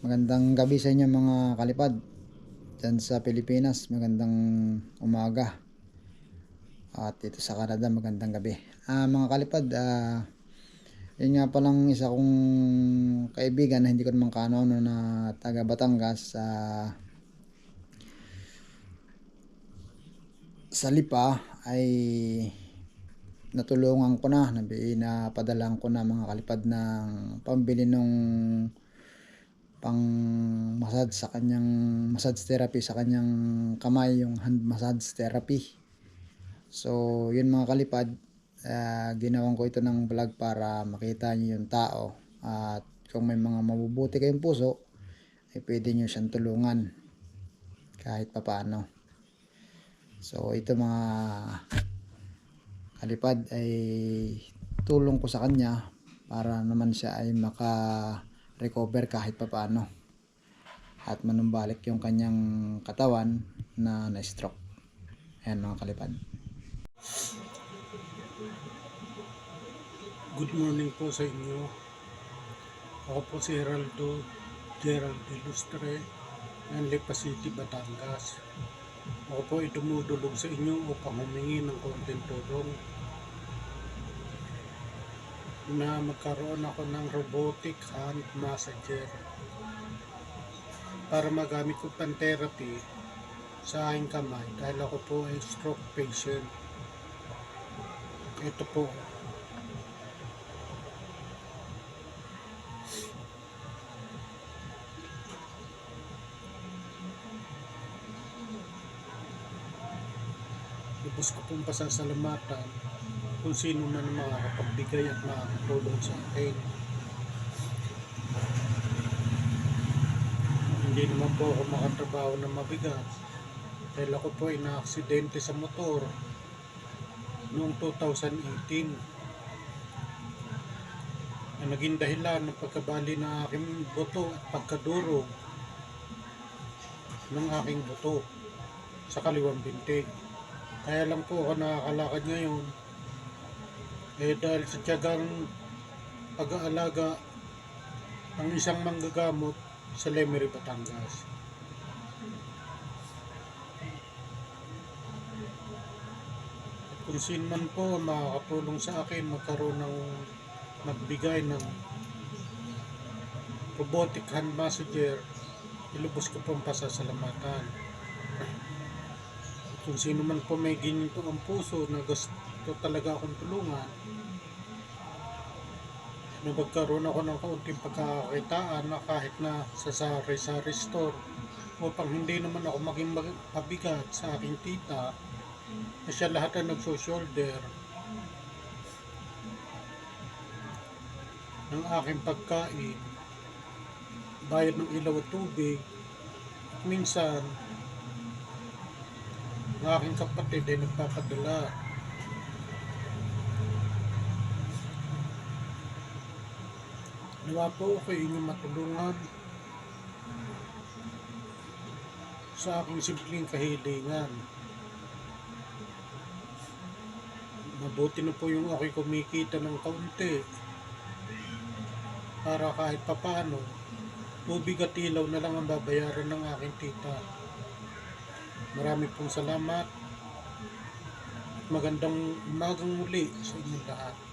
Magandang gabi sa inyo mga kalipad. Diyan sa Pilipinas, magandang umaga. At dito sa Canada, magandang gabi. Ah, mga kalipad, ah, yun nga palang isa kong kaibigan na hindi ko naman kaano ano, na taga Batangas sa sa Lipa ay natulungan ko na, nabi na padalang ko na mga kalipad ng pambili nung pang massage sa kanyang massage therapy sa kanyang kamay yung hand massage therapy. So yun mga kalipad uh, ginawan ko ito ng vlog para makita niyo yung tao. At kung may mga mabubuti kayong puso ay pwede nyo siyang tulungan kahit papaano. So ito mga kalipad ay tulong ko sa kanya para naman siya ay maka recover kahit papaano at manumbalik yung kanyang katawan na na-stroke. Ayan mga kalipad. Good morning po sa inyo. Ako po si Heraldo Gerald Ilustre ng Lipa City, Batangas. Ako po ay dumudulog sa inyo upang humingi ng konting tulong na magkaroon ako ng robotic hand massager para magamit ko pang therapy sa aking kamay dahil ako po ay stroke patient. Ito po, Lubos ko pong pasasalamatan kung sino man makakapagbigay at makakatulong sa akin. Hindi naman po ako makatrabaho na mabigat dahil ako po ay na-aksidente sa motor noong 2018 na naging dahilan ng pagkabali ng aking buto at pagkadurog ng aking buto sa kaliwang binti. Kaya lang po ako nakakalakad ngayon eh dahil sa tiyagang pag-aalaga ng isang manggagamot sa Lemery, Batangas. At kung sino man po ang makakatulong sa akin magkaroon ng magbigay ng robotic hand massager, ilubos ko pong pasasalamatan kung sino man po may ginito ang puso na gusto talaga akong tulungan na magkaroon ako ng kaunting pagkakakitaan na kahit na sa sari-sari store upang hindi naman ako maging mag- mabigat sa aking tita na siya lahat ang nagso-shoulder ng aking pagkain bayad ng ilaw at tubig at minsan ng aking kapatid ay nagpapadala. Nawa po ako inyong matulungan sa aking simpleng kahilingan. Mabuti na po yung aking kumikita ng kaunti para kahit papano tubig at ilaw na lang ang babayaran ng aking tita. Marami pong salamat. Magandang umagang muli sa inyong lahat.